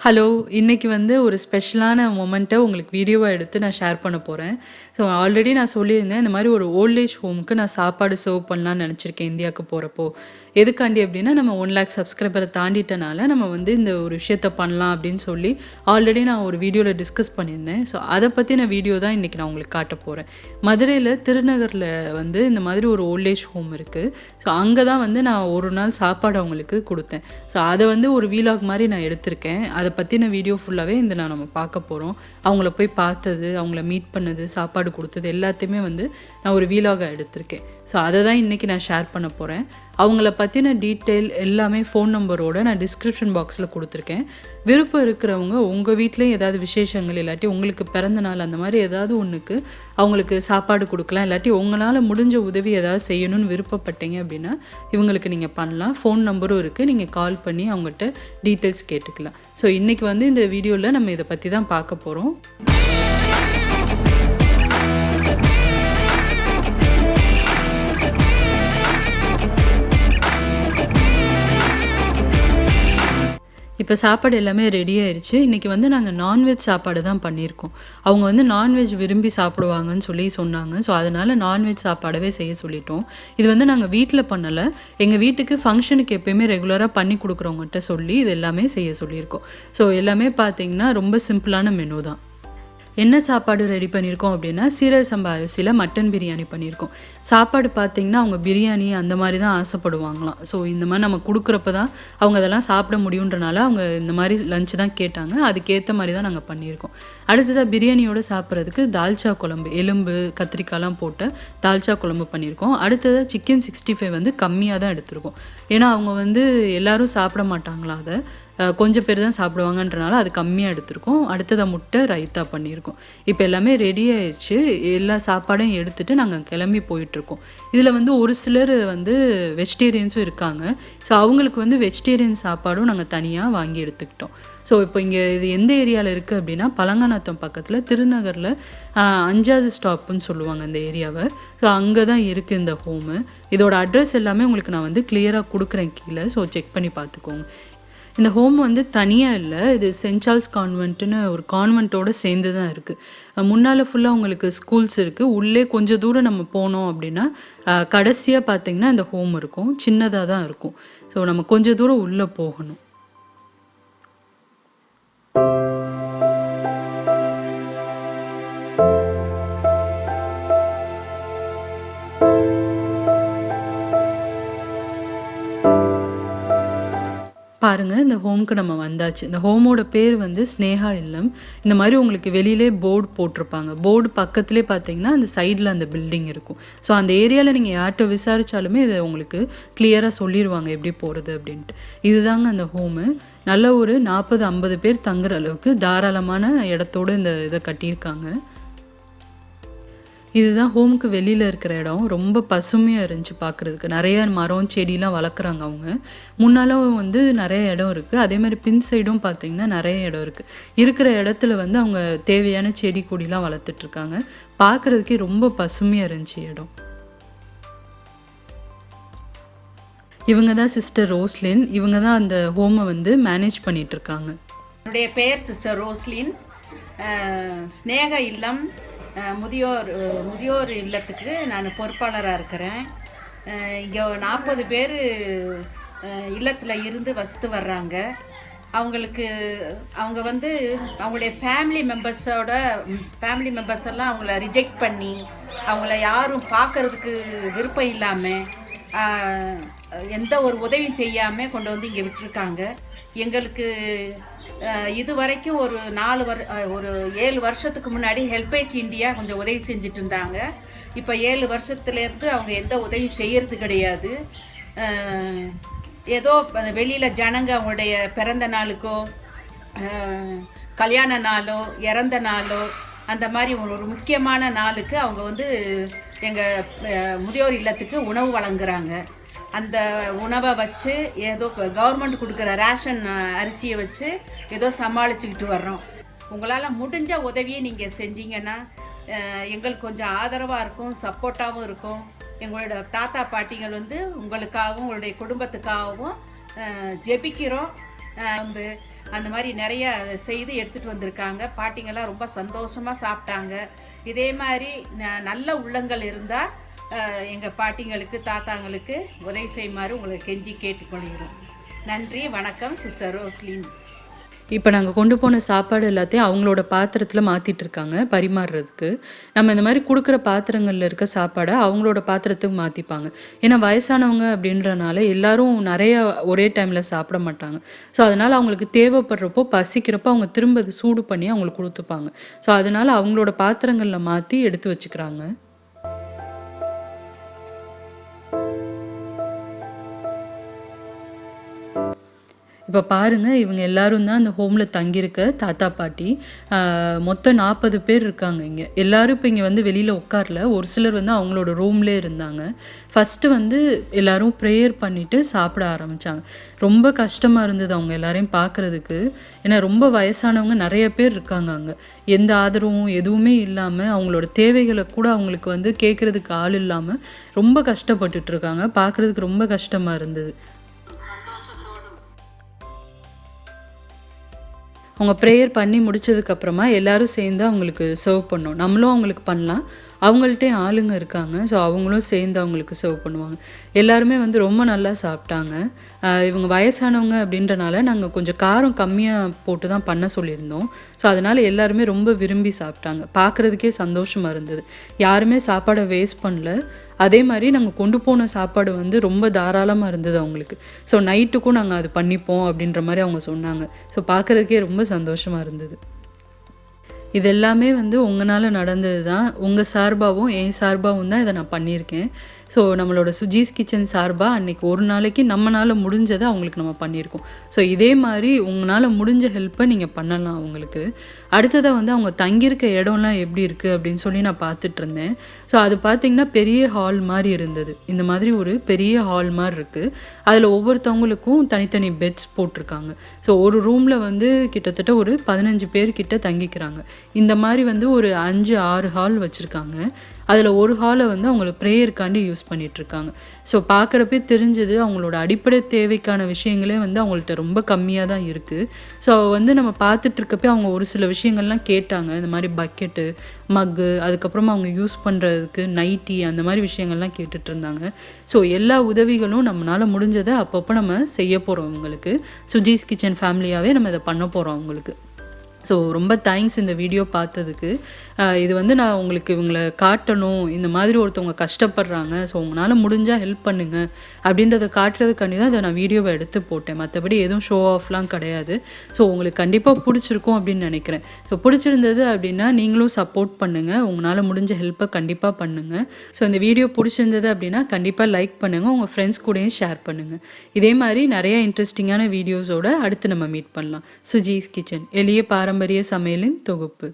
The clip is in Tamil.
ஹலோ இன்றைக்கி வந்து ஒரு ஸ்பெஷலான மொமெண்ட்டை உங்களுக்கு வீடியோவாக எடுத்து நான் ஷேர் பண்ண போகிறேன் ஸோ ஆல்ரெடி நான் சொல்லியிருந்தேன் இந்த மாதிரி ஒரு ஓல்டேஜ் ஹோமுக்கு நான் சாப்பாடு சர்வ் பண்ணலான்னு நினச்சிருக்கேன் இந்தியாவுக்கு போகிறப்போ எதுக்காண்டி அப்படின்னா நம்ம ஒன் லேக் சப்ஸ்கிரைபரை தாண்டிட்டனால நம்ம வந்து இந்த ஒரு விஷயத்த பண்ணலாம் அப்படின்னு சொல்லி ஆல்ரெடி நான் ஒரு வீடியோவில் டிஸ்கஸ் பண்ணியிருந்தேன். ஸோ அதை பற்றின வீடியோ தான் இன்றைக்கி நான் உங்களுக்கு காட்ட போகிறேன் மதுரையில் திருநகரில் வந்து இந்த மாதிரி ஒரு ஓல்டேஜ் ஹோம் இருக்குது ஸோ அங்கே தான் வந்து நான் ஒரு நாள் சாப்பாடு அவங்களுக்கு கொடுத்தேன். ஸோ அதை வந்து ஒரு வீலாக் மாதிரி நான் எடுத்திருக்கேன். அதை பற்றின வீடியோ ஃபுல்லாகவே இந்த நான் நம்ம பார்க்க போகிறோம் அவங்கள போய் பார்த்தது அவங்கள மீட் பண்ணது சாப்பாடு கொடுத்தது எல்லாத்தையுமே வந்து நான் ஒரு வீலாக எடுத்திருக்கேன். ஸோ அதை தான் இன்றைக்கி நான் ஷேர் பண்ண போகிறேன் அவங்கள பற்றின டீட்டெயில் எல்லாமே ஃபோன் நம்பரோட நான் டிஸ்கிரிப்ஷன் பாக்ஸில் கொடுத்துருக்கேன். விருப்பம் இருக்கிறவங்க உங்கள் வீட்லேயும் ஏதாவது விசேஷங்கள் இல்லாட்டி உங்களுக்கு பிறந்த நாள் அந்த மாதிரி ஏதாவது ஒன்றுக்கு அவங்களுக்கு சாப்பாடு கொடுக்கலாம் இல்லாட்டி உங்களால் முடிஞ்ச உதவி ஏதாவது செய்யணும்னு விருப்பப்பட்டீங்க அப்படின்னா இவங்களுக்கு நீங்கள் பண்ணலாம். ஃபோன் நம்பரும் இருக்குது நீங்கள் கால் பண்ணி அவங்கள்ட்ட டீட்டெயில்ஸ் கேட்டுக்கலாம். ஸோ இன்றைக்கி வந்து இந்த வீடியோவில் நம்ம இதை பற்றி தான் பார்க்க போகிறோம் இப்போ சாப்பாடு எல்லாமே ரெடி ஆயிடுச்சு இன்றைக்கி வந்து நாங்கள் நான்வெஜ் சாப்பாடு தான் பண்ணியிருக்கோம். அவங்க வந்து நான்வெஜ் விரும்பி சாப்பிடுவாங்கன்னு சொல்லி சொன்னாங்க. ஸோ அதனால் நான்வெஜ் சாப்பாடவே செய்ய சொல்லிட்டோம். இது வந்து நாங்கள் வீட்டில் பண்ணலை. எங்கள் வீட்டுக்கு ஃபங்க்ஷனுக்கு எப்பயுமே ரெகுலராக பண்ணி கொடுக்குறவங்ககிட்ட சொல்லி இது எல்லாமே செய்ய சொல்லியிருக்கோம். ஸோ எல்லாமே பார்த்திங்கன்னா ரொம்ப சிம்பிளான மெனு தான். என்ன சாப்பாடு ரெடி பண்ணியிருக்கோம் அப்படின்னா சீரக சம்பா அரிசியில் மட்டன் பிரியாணி பண்ணியிருக்கோம். சாப்பாடு பார்த்திங்கன்னா அவங்க பிரியாணி அந்த மாதிரி தான் ஆசைப்படுவாங்களாம். ஸோ இந்த மாதிரி நம்ம கொடுக்குறப்ப தான் அவங்க அதெல்லாம் சாப்பிட முடியுன்றனால அவங்க இந்த மாதிரி லஞ்சு தான் கேட்டாங்க. அதுக்கேற்ற மாதிரி தான் நாங்கள் பண்ணியிருக்கோம். அடுத்ததாக பிரியாணியோடு சாப்பிட்றதுக்கு தால்ச்சா குழம்பு எலும்பு கத்திரிக்காய்லாம் போட்டு தால்ச்சா குழம்பு பண்ணியிருக்கோம். அடுத்ததாக சிக்கன் சிக்ஸ்டி ஃபைவ் வந்து கம்மியாக தான் எடுத்திருக்கோம். ஏன்னா அவங்க வந்து எல்லாரும் சாப்பிட மாட்டாங்களா அதை? கொஞ்சம் பேர் தான் சாப்பிடுவாங்கன்றனால அது கம்மியாக எடுத்திருக்கோம். அடுத்ததை முட்டை ரைத்தா பண்ணியிருக்கோம். இப்போ எல்லாமே ரெடி ஆயிடுச்சு எல்லா சாப்பாடையும் எடுத்துகிட்டு நாங்கள் கிளம்பி போயிட்டுருக்கோம். இதில் வந்து ஒரு சிலர் வந்து வெஜிடேரியன்ஸும் இருக்காங்க. ஸோ அவங்களுக்கு வந்து வெஜிடேரியன் சாப்பாடும் நாங்கள் தனியாக வாங்கி எடுத்துக்கிட்டோம். ஸோ இப்போ இங்கே இது எந்த ஏரியாவில் இருக்குது அப்படின்னா பழங்காநத்தம் பக்கத்தில் திருநகரில் அஞ்சாவது ஸ்டாப்புன்னு சொல்லுவாங்க இந்த ஏரியாவை. ஸோ அங்கே தான் இருக்குது இந்த ஹோமு இதோட அட்ரஸ் எல்லாமே உங்களுக்கு நான் வந்து கிளியராக கொடுக்குறேன் கீழே. ஸோ செக் பண்ணி பார்த்துக்கோங்க. இந்த ஹோம் வந்து தனியாக இல்லை. இது சென்ட் சார்ல்ஸ் கான்வென்ட்டுன்னு ஒரு கான்வென்ட்டோட சேர்ந்து தான் இருக்குது முன்னால் ஃபுல்லாக உங்களுக்கு ஸ்கூல்ஸ் இருக்குது உள்ளே கொஞ்சம் தூரம் நம்ம போனோம் அப்படின்னா கடைசியாக பார்த்தீங்கன்னா இந்த ஹோம் இருக்கும். சின்னதாக தான் இருக்கும். ஸோ நம்ம கொஞ்சம் தூரம் உள்ளே போகணும். பாருங்கள் இந்த ஹோம்க்கு நம்ம வந்தாச்சு. இந்த ஹோமோட பேர் வந்து ஸ்னேகா இல்லம். இந்த மாதிரி உங்களுக்கு வெளியிலே போர்டு போட்டிருப்பாங்க. போர்டு பக்கத்துலேயே பார்த்தீங்கன்னா அந்த சைடில் அந்த பில்டிங் இருக்கும். ஸோ அந்த ஏரியாவில் நீங்கள் யார்கிட்ட விசாரித்தாலுமே இதை உங்களுக்கு கிளியராக சொல்லிடுவாங்க எப்படி போகிறது அப்படின்ட்டு. இதுதாங்க அந்த ஹோமு. நல்ல ஒரு நாற்பது ஐம்பது பேர் தங்குற அளவுக்கு தாராளமான இடத்தோட இந்த இதை கட்டியிருக்காங்க. இதுதான் ஹோமுக்கு வெளியில் இருக்கிற இடம். ரொம்ப பசுமையாக இருந்துச்சு பார்க்குறதுக்கு நிறைய மரம் செடிலாம் வளர்க்குறாங்க அவங்க. முன்னாலும் வந்து நிறைய இடம் இருக்குது அதே மாதிரி பின் சைடும் பார்த்தீங்கன்னா நிறைய இடம் இருக்குது இருக்கிற இடத்துல வந்து அவங்க தேவையான செடி கொடிலாம் வளர்த்துட்ருக்காங்க பார்க்குறதுக்கே ரொம்ப பசுமையாக இருந்துச்சு இடம். இவங்க தான் சிஸ்டர் ரோஸ்லின். இவங்க தான் அந்த ஹோமை வந்து மேனேஜ் பண்ணிகிட்ருக்காங்க என்னுடைய பெயர் சிஸ்டர் ரோஸ்லின். ஸ்னேக இல்லம். முதியோர் முதியோர் இல்லத்துக்கு நான் பொறுப்பாளராக இருக்கிறேன். இங்கே நாற்பது பேர் இல்லத்தில் இருந்து வசித்து வர்றாங்க. அவங்களுக்கு அவங்க வந்து அவங்களுடைய ஃபேமிலி மெம்பர்ஸோட ஃபேமிலி மெம்பர்ஸ் எல்லாம் அவங்கள ரிஜெக்ட் பண்ணி அவங்கள யாரும் பார்க்கறதுக்கு விருப்பம் இல்லாமல் எந்த ஒரு உதவியும் செய்யாமல் கொண்டு வந்து இங்கே விட்டுருக்காங்க. எங்களுக்கு இது வரைக்கும் ஒரு நாலு வர் ஒரு ஏழு வருஷத்துக்கு முன்னாடி ஹெல்பேஜ் இந்தியா கொஞ்சம் உதவி செஞ்சுட்டு இருந்தாங்க. இப்போ ஏழு வருஷத்துலேருந்து அவங்க எந்த உதவி செய்கிறது கிடையாது. ஏதோ வெளியில் ஜனங்க அவங்களுடைய பிறந்த நாளுக்கோ கல்யாண நாளோ இறந்த நாளோ அந்த மாதிரி ஒரு ஒரு முக்கியமான நாளுக்கு அவங்க வந்து எங்கள் முதியோர் இல்லத்துக்கு உணவு வழங்குறாங்க. அந்த உணவை வச்சு ஏதோ கவர்மெண்ட் கொடுக்குற ரேஷன் அரிசியை வச்சு ஏதோ சமாளிச்சுக்கிட்டு வர்றோம். உங்களால் முடிஞ்ச உதவியை நீங்கள் செஞ்சீங்கன்னா எங்களுக்கு கொஞ்சம் ஆதரவாக இருக்கும் சப்போர்ட்டாகவும் இருக்கும். எங்களோட தாத்தா பாட்டிகள் வந்து உங்களுக்காகவும் உங்களுடைய குடும்பத்துக்காகவும் ஜெபிக்கிறோம். அந்த மாதிரி நிறைய செய்து எடுத்துகிட்டு வந்திருக்காங்க. பாட்டிங்கெல்லாம் ரொம்ப சந்தோஷமாக சாப்பிட்டாங்க. இதே மாதிரி ந- நல்ல உள்ளங்கள் இருந்தால் எங்கள் பாட்டிங்களுக்கு தாத்தாங்களுக்கு உதவி செய்யுமாறு உங்களை கெஞ்சி கேட்டுக்கொள்கிறோம். நன்றி வணக்கம் சிஸ்டர் ரோஸ்லின். இப்போ நாங்கள் கொண்டு போன சாப்பாடு எல்லாத்தையும் அவங்களோட பாத்திரத்தில் மாற்றிட்டு இருக்காங்க பரிமாறுறதுக்கு. நம்ம இந்த மாதிரி கொடுக்குற பாத்திரங்களில் இருக்க சாப்பாடை அவங்களோட பாத்திரத்துக்கு மாற்றிப்பாங்க ஏன்னா வயசானவங்க அப்படின்றனால எல்லாரும் நிறைய ஒரே டைமில் சாப்பிட மாட்டாங்க. ஸோ அதனால் அவங்களுக்கு தேவைப்படுறப்போ பசிக்கிறப்போ அவங்க திரும்ப சூடு பண்ணி அவங்களுக்கு கொடுத்துப்பாங்க. ஸோ அதனால் அவங்களோட பாத்திரங்களில் மாற்றி எடுத்து வச்சுக்கிறாங்க. இப்போ பாருங்க இவங்க எல்லாரும் தான் அந்த ஹோமில் தங்கியிருக்க தாத்தா பாட்டி. மொத்தம் நாற்பது பேர் இருக்காங்க இங்கே. எல்லாரும் இப்போ இங்கே வந்து வெளியில் உட்காரல. ஒரு சிலர் வந்து அவங்களோட ரூம்லே இருந்தாங்க. ஃபஸ்ட்டு வந்து எல்லோரும் ப்ரேயர் பண்ணிவிட்டு சாப்பிட ஆரம்பித்தாங்க ரொம்ப கஷ்டமாக இருந்தது அவங்க எல்லாரையும் பார்க்குறதுக்கு ஏன்னா ரொம்ப வயசானவங்க நிறைய பேர் இருக்காங்க அங்கே. எந்த ஆதரவும் எதுவுமே இல்லாமல் அவங்களோட தேவைகளை கூட அவங்களுக்கு வந்து கேட்குறதுக்கு ஆள் இல்லாமல் ரொம்ப கஷ்டப்பட்டுட்டு இருக்காங்க. பார்க்குறதுக்கு ரொம்ப கஷ்டமாக இருந்தது. அவங்க ப்ரேயர் பண்ணி முடிச்சதுக்கப்புறமா எல்லாரும் சேர்ந்து அவங்களுக்கு சர்வ் பண்ணோம் நம்மளும் அவங்களுக்கு பண்ணலாம். அவங்கள்ட்டே ஆளுங்க இருக்காங்க. ஸோ அவங்களும் சேர்ந்து அவங்களுக்கு சர்வ் பண்ணுவாங்க. எல்லாருமே வந்து ரொம்ப நல்லா சாப்பிட்டாங்க. இவங்க வயசானவங்க அப்படின்றனால நாங்கள் கொஞ்சம் காரம் கம்மியாக போட்டு தான் பண்ண சொல்லியிருந்தோம். ஸோ அதனால் எல்லாருமே ரொம்ப விரும்பி சாப்பிட்டாங்க. பார்க்குறதுக்கே சந்தோஷமாக இருந்தது. யாருமே சாப்பாடை வேஸ்ட் பண்ணல. அதே மாதிரி நாங்கள் கொண்டு போன சாப்பாடு வந்து ரொம்ப தாராளமாக இருந்தது அவங்களுக்கு. ஸோ நைட்டுக்கும் நாங்கள் அது பண்ணிப்போம் அப்படின்ற மாதிரி அவங்க சொன்னாங்க. ஸோ பார்க்குறதுக்கே ரொம்ப சந்தோஷமாக இருந்தது. இது எல்லாமே வந்து உங்களால் நடந்தது தான் உங்கள் சார்பாகவும் என் சார்பாகவும் தான் இதை நான் பண்ணியிருக்கேன். ஸோ நம்மளோட சுஜீஸ் கிச்சன் சார்பாக அன்னைக்கு ஒரு நாளைக்கு நம்மளால் முடிஞ்சதை அவங்களுக்கு நம்ம பண்ணியிருக்கோம். ஸோ இதே மாதிரி உங்களால் முடிஞ்ச ஹெல்ப்பை நீங்கள் பண்ணலாம் அவங்களுக்கு. அடுத்ததாக வந்து அவங்க தங்கியிருக்க இடம்லாம் எப்படி இருக்குது அப்படின்னு சொல்லி நான் பார்த்துட்டு இருந்தேன் ஸோ அது பார்த்திங்கன்னா பெரிய ஹால் மாதிரி இருந்தது. இந்த மாதிரி ஒரு பெரிய ஹால் மாதிரி இருக்குது அதில் ஒவ்வொருத்தவங்களுக்கும் தனித்தனி பெட்ஸ் போட்டிருக்காங்க. ஸோ ஒரு ரூமில் வந்து கிட்டத்தட்ட ஒரு பதினஞ்சு பேர் கிட்ட தங்கிக்கிறாங்க. இந்த மாதிரி வந்து ஒரு அஞ்சு ஆறு ஹால் வச்சுருக்காங்க. அதில் ஒரு ஹாலை வந்து அவங்களுக்கு ப்ரேயருக்காண்டி யூஸ் பண்ணிகிட்ருக்காங்க ஸோ பார்க்குறப்பே தெரிஞ்சது அவங்களோட அடிப்படை தேவைக்கான விஷயங்களே வந்து அவங்கள்ட்ட ரொம்ப கம்மியாக தான் இருக்குது ஸோ வந்து நம்ம பார்த்துட்ருக்கப்பே அவங்க ஒரு சில விஷயங்கள்லாம் கேட்டாங்க. இந்த மாதிரி பக்கெட்டு மக்கு அதுக்கப்புறமா அவங்க யூஸ் பண்ணுறதுக்கு நைட்டி அந்த மாதிரி விஷயங்கள்லாம் கேட்டுட்டு இருந்தாங்க ஸோ எல்லா உதவிகளும் நம்மளால் முடிஞ்சதை அப்பப்போ நம்ம செய்ய போகிறோம் அவங்களுக்கு. சுஜீஸ் கிச்சன் ஃபேமிலியாகவே நம்ம இதை பண்ண போகிறோம் அவங்களுக்கு. ஸோ ரொம்ப தேங்க்ஸ் இந்த வீடியோ பார்த்ததுக்கு. இது வந்து நான் உங்களுக்கு இவங்களை காட்டணும் இந்த மாதிரி ஒருத்தவங்க கஷ்டப்படுறாங்க ஸோ உங்களால் முடிஞ்சால் ஹெல்ப் பண்ணுங்கள் அப்படின்றத காட்டுறதுக்காண்டி தான் இதை நான் வீடியோவை எடுத்து போட்டேன். மற்றபடி எதுவும் ஷோ ஆஃப்லாம் கிடையாது. ஸோ உங்களுக்கு கண்டிப்பாக பிடிச்சிருக்கும் அப்படின்னு நினைக்கிறேன். ஸோ பிடிச்சிருந்தது அப்படின்னா நீங்களும் சப்போர்ட் பண்ணுங்கள் உங்களால் முடிஞ்ச ஹெல்ப்பை கண்டிப்பாக பண்ணுங்கள் ஸோ இந்த வீடியோ பிடிச்சிருந்தது அப்படின்னா கண்டிப்பாக லைக் பண்ணுங்கள் உங்கள் ஃப்ரெண்ட்ஸ் கூடயும் ஷேர் பண்ணுங்கள் இதே மாதிரி நிறைய இன்ட்ரெஸ்டிங்கான வீடியோஸோட அடுத்து நம்ம மீட் பண்ணலாம். சுஜீஸ் கிச்சன் எளிய பாரம்பரிய சமையலின் தொகுப்பு.